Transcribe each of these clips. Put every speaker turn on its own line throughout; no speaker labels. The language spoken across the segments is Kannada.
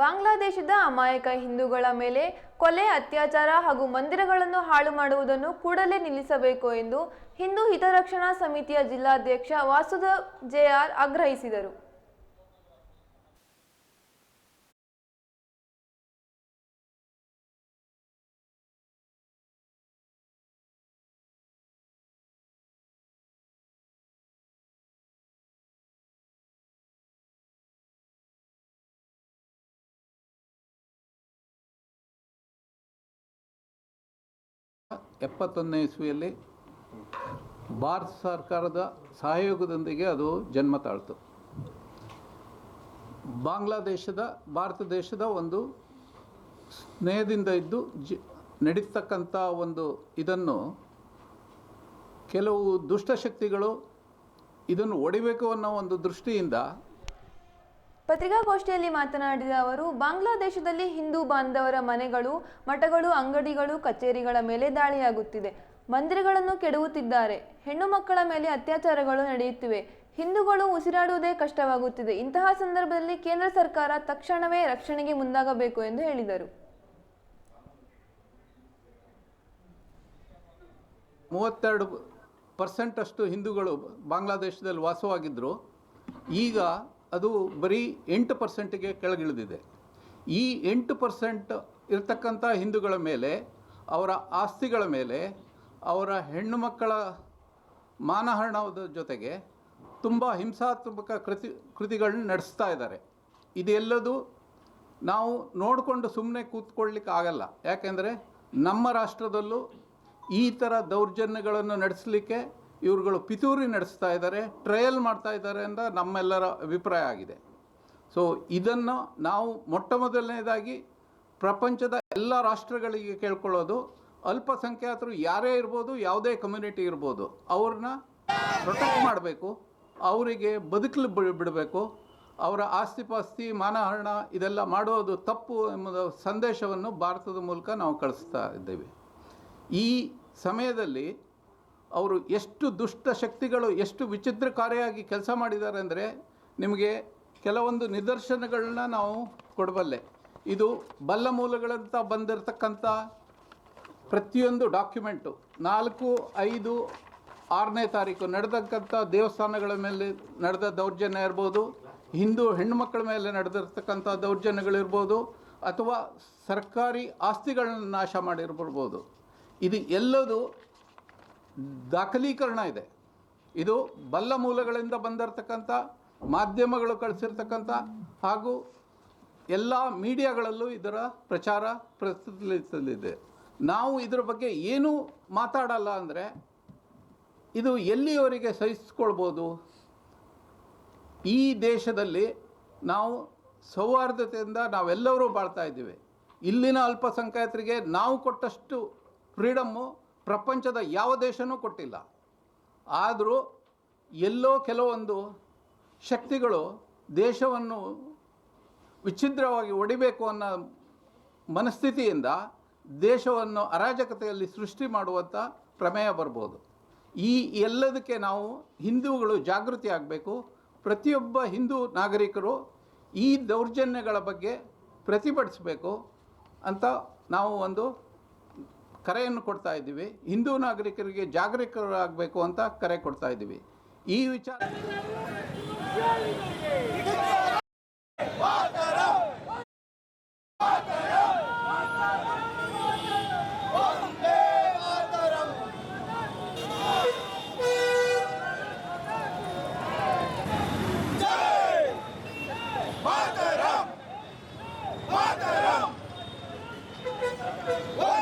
ಬಾಂಗ್ಲಾದೇಶದ ಅಮಾಯಕ ಹಿಂದೂಗಳ ಮೇಲೆ ಕೊಲೆ, ಅತ್ಯಾಚಾರ ಹಾಗೂ ಮಂದಿರಗಳನ್ನು ಹಾಳು ಮಾಡುವುದನ್ನು ಕೂಡಲೇ ನಿಲ್ಲಿಸಬೇಕು ಎಂದು ಹಿಂದೂ ಹಿತರಕ್ಷಣಾ ಸಮಿತಿಯ ಜಿಲ್ಲಾಧ್ಯಕ್ಷ ವಾಸುದೇವ್ ಜೆಆರ್ ಆಗ್ರಹಿಸಿದರು.
ಎಪ್ಪತ್ತೊಂದನೇ ಇಸ್ವಿಯಲ್ಲಿ ಭಾರತ ಸರ್ಕಾರದ ಸಹಯೋಗದೊಂದಿಗೆ ಅದು ಜನ್ಮ ತಾಳ್ತು. ಬಾಂಗ್ಲಾದೇಶದ, ಭಾರತ ದೇಶದ ಒಂದು ಸ್ನೇಹದಿಂದ ಇದ್ದು ಜಿ, ನಡೀತಕ್ಕಂಥ ಒಂದು ಇದನ್ನು ಕೆಲವು ದುಷ್ಟಶಕ್ತಿಗಳು ಇದನ್ನು ಒಡಿಬೇಕು ಅನ್ನೋ ಒಂದು ದೃಷ್ಟಿಯಿಂದ
ಪತ್ರಿಕಾಗೋಷ್ಠಿಯಲ್ಲಿ ಮಾತನಾಡಿದ ಅವರು, ಬಾಂಗ್ಲಾದೇಶದಲ್ಲಿ ಹಿಂದೂ ಬಾಂಧವರ ಮನೆಗಳು, ಮಠಗಳು, ಅಂಗಡಿಗಳು, ಕಚೇರಿಗಳ ಮೇಲೆ ದಾಳಿಯಾಗುತ್ತಿದೆ. ಮಂದಿರಗಳನ್ನು ಕೆಡವುತ್ತಿದ್ದಾರೆ. ಹೆಣ್ಣು ಮಕ್ಕಳ ಮೇಲೆ ಅತ್ಯಾಚಾರಗಳು ನಡೆಯುತ್ತಿವೆ. ಹಿಂದೂಗಳು ಉಸಿರಾಡುವುದೇ ಕಷ್ಟವಾಗುತ್ತಿದೆ. ಇಂತಹ ಸಂದರ್ಭದಲ್ಲಿ ಕೇಂದ್ರ ಸರ್ಕಾರ ತಕ್ಷಣವೇ ರಕ್ಷಣೆಗೆ ಮುಂದಾಗಬೇಕು ಎಂದು ಹೇಳಿದರು.
ಮೂವತ್ತೆರಡು ಪರ್ಸೆಂಟ್ ಅಷ್ಟು ಹಿಂದೂಗಳು ಬಾಂಗ್ಲಾದೇಶದಲ್ಲಿ ವಾಸವಾಗಿದ್ದರು ಈಗ ಅದು ಬರೀ ಎಂಟು ಪರ್ಸೆಂಟಿಗೆ ಕೆಳಗಿಳಿದಿದೆ. ಈ ಎಂಟು ಪರ್ಸೆಂಟ್ ಇರತಕ್ಕಂಥ ಹಿಂದೂಗಳ ಮೇಲೆ, ಅವರ ಆಸ್ತಿಗಳ ಮೇಲೆ, ಅವರ ಹೆಣ್ಣು ಮಕ್ಕಳ ಮಾನಹರಣದ ಜೊತೆಗೆ ತುಂಬ ಹಿಂಸಾತ್ಮಕ ಕೃತಿ, ಕೃತಿಗಳನ್ನ ನಡೆಸ್ತಾ ಇದ್ದಾರೆ. ಇದೆಲ್ಲದು ನಾವು ನೋಡಿಕೊಂಡು ಸುಮ್ಮನೆ ಕೂತ್ಕೊಳ್ಳಿಕ್ಕೆ ಆಗಲ್ಲ. ಯಾಕೆಂದರೆ ನಮ್ಮ ರಾಷ್ಟ್ರದಲ್ಲೂ ಈ ಥರ ದೌರ್ಜನ್ಯಗಳನ್ನು ನಡೆಸಲಿಕ್ಕೆ ಇವ್ರುಗಳು ಪಿತೂರಿ ನಡೆಸ್ತಾ ಇದ್ದಾರೆ ಟ್ರಯಲ್ ಮಾಡ್ತಾ ಇದ್ದಾರೆ ಅಂತ ನಮ್ಮೆಲ್ಲರ ಅಭಿಪ್ರಾಯ ಆಗಿದೆ. ಸೊ ಇದನ್ನು ನಾವು ಮೊಟ್ಟ ಮೊದಲನೇದಾಗಿ ಪ್ರಪಂಚದ ಎಲ್ಲ ರಾಷ್ಟ್ರಗಳಿಗೆ ಕೇಳ್ಕೊಳ್ಳೋದು, ಅಲ್ಪಸಂಖ್ಯಾತರು ಯಾರೇ ಇರ್ಬೋದು, ಯಾವುದೇ ಕಮ್ಯುನಿಟಿ ಇರ್ಬೋದು, ಅವ್ರನ್ನ ಪ್ರೊಟೆಕ್ಟ್ ಮಾಡಬೇಕು, ಅವರಿಗೆ ಬದುಕಲು ಬಿಡಬೇಕು, ಅವರ ಆಸ್ತಿ ಪಾಸ್ತಿ ಮಾನಹರಣ ಇದೆಲ್ಲ ಮಾಡೋದು ತಪ್ಪು ಎಂಬುದು ಸಂದೇಶವನ್ನು ಭಾರತದ ಮೂಲಕ ನಾವು ಕಳಿಸ್ತಾ ಇದ್ದೇವೆ. ಈ ಸಮಯದಲ್ಲಿ ಅವರು ಎಷ್ಟು ದುಷ್ಟ ಶಕ್ತಿಗಳು, ಎಷ್ಟು ವಿಚಿತ್ರಕಾರಿಯಾಗಿ ಕೆಲಸ ಮಾಡಿದ್ದಾರೆ ಅಂದರೆ ನಿಮಗೆ ಕೆಲವೊಂದು ನಿದರ್ಶನಗಳನ್ನ ನಾವು ಕೊಡಬಲ್ಲೆ. ಇದು ಬಲ್ಲ ಮೂಲಗಳಂತ ಬಂದಿರತಕ್ಕಂಥ ಪ್ರತಿಯೊಂದು ಡಾಕ್ಯುಮೆಂಟು. ನಾಲ್ಕು, ಐದು, ಆರನೇ ತಾರೀಕು ನಡೆದಕ್ಕಂಥ ದೇವಸ್ಥಾನಗಳ ಮೇಲೆ ನಡೆದ ದೌರ್ಜನ್ಯ ಇರ್ಬೋದು. ಹಿಂದೂ ಹೆಣ್ಣುಮಕ್ಕಳ ಮೇಲೆ ನಡೆದಿರ್ತಕ್ಕಂಥ ದೌರ್ಜನ್ಯಗಳಿರ್ಬೋದು ಅಥವಾ ಸರ್ಕಾರಿ ಆಸ್ತಿಗಳನ್ನು ನಾಶ ಮಾಡಿರ್ಬಿಡ್ಬೋದು ಇದು ಎಲ್ಲದು ದಾಖಲೀಕರಣ ಇದೆ. ಇದು ಬಲ್ಲ ಮೂಲಗಳಿಂದ ಬಂದಿರತಕ್ಕಂಥ, ಮಾಧ್ಯಮಗಳು ಕಳಿಸಿರ್ತಕ್ಕಂಥ ಹಾಗೂ ಎಲ್ಲ ಮೀಡಿಯಾಗಳಲ್ಲೂ ಇದರ ಪ್ರಚಾರ ಪ್ರಸ್ತುತಿಸಲಿದೆ ನಾವು ಇದರ ಬಗ್ಗೆ ಏನೂ ಮಾತಾಡಲ್ಲ ಅಂದರೆ, ಇದು ಎಲ್ಲಿಯವರೆಗೆ ಸಹಿಸ್ಕೊಳ್ಬೋದು? ಈ ದೇಶದಲ್ಲಿ ನಾವು ಸೌಹಾರ್ದತೆಯಿಂದ ನಾವೆಲ್ಲರೂ ಬಾಳ್ತಾ ಇದ್ದೀವಿ. ಇಲ್ಲಿನ ಅಲ್ಪಸಂಖ್ಯಾತರಿಗೆ ನಾವು ಕೊಟ್ಟಷ್ಟು ಫ್ರೀಡಮ್ಮು ಪ್ರಪಂಚದ ಯಾವ ದೇಶನೂ ಕೊಟ್ಟಿಲ್ಲ. ಆದರೂ ಎಲ್ಲೋ ಕೆಲವೊಂದು ಶಕ್ತಿಗಳು ದೇಶವನ್ನು ವಿಚ್ಛಿದ್ರವಾಗಿ ಒಡಿಬೇಕು ಅನ್ನೋ ಮನಸ್ಥಿತಿಯಿಂದ ದೇಶವನ್ನು ಅರಾಜಕತೆಯಲ್ಲಿ ಸೃಷ್ಟಿ ಮಾಡುವಂಥ ಪ್ರಮೇಯ ಬರ್ಬೋದು. ಈ ಎಲ್ಲದಕ್ಕೆ ನಾವು ಹಿಂದೂಗಳು ಜಾಗೃತಿ ಆಗಬೇಕು. ಪ್ರತಿಯೊಬ್ಬ ಹಿಂದೂ ನಾಗರಿಕರು ಈ ದೌರ್ಜನ್ಯಗಳ ಬಗ್ಗೆ ಪ್ರತಿಭಟಿಸಬೇಕು ಅಂತ ನಾವು ಒಂದು ಕರೆಯನ್ನು ಕೊಡ್ತಾ ಇದ್ದೀವಿ ಹಿಂದೂ ನಾಗರಿಕರಿಗೆ ಜಾಗರೂಕರಾಗಬೇಕು ಅಂತ ಕರೆ ಕೊಡ್ತಾ ಇದ್ದೀವಿ ಈ ವಿಚಾರ What?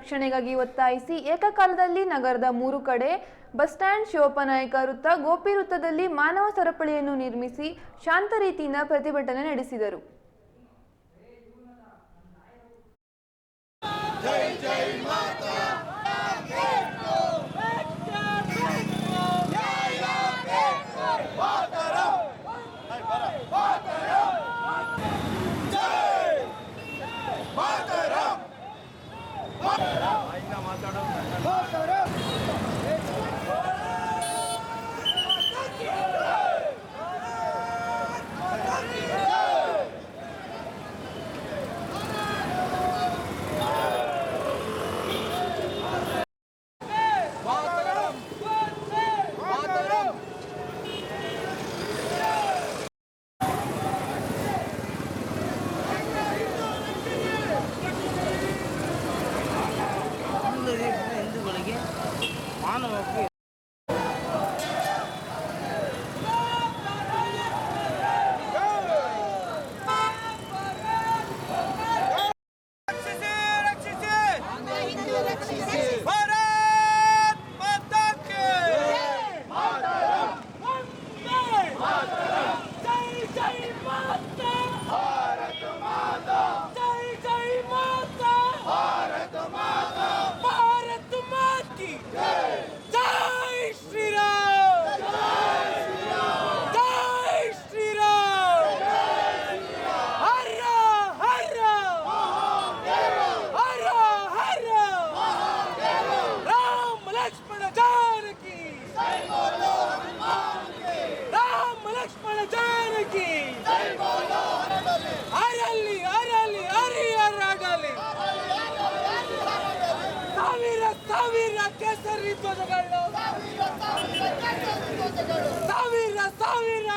ರಕ್ಷಣೆಗಾಗಿ ಒತ್ತಾಯಿಸಿ ಏಕಕಾಲದಲ್ಲಿ ನಗರದ ಮೂರು ಕಡೆ ಬಸ್ ಸ್ಟ್ಯಾಂಡ್ ಶಿವಪ್ಪನಾಯಕ ವೃತ್ತ, ಗೋಪಿ ವೃತ್ತದಲ್ಲಿ ಮಾನವ ಸರಪಳಿಯನ್ನು ನಿರ್ಮಿಸಿ ಶಾಂತ ರೀತಿಯಿಂದ ಪ್ರತಿಭಟನೆ ನಡೆಸಿದರು.
Jai ಜಾನಕಿ ಅರಲಿ ಅರಲಿ ಹರಿಯರಾಗಲಿ ಸಾವಿರ ಸಾವಿರ ಕೇಸರಿ ಧ್ವಜಗಳು ಸಾವಿರ ಸಾವಿರ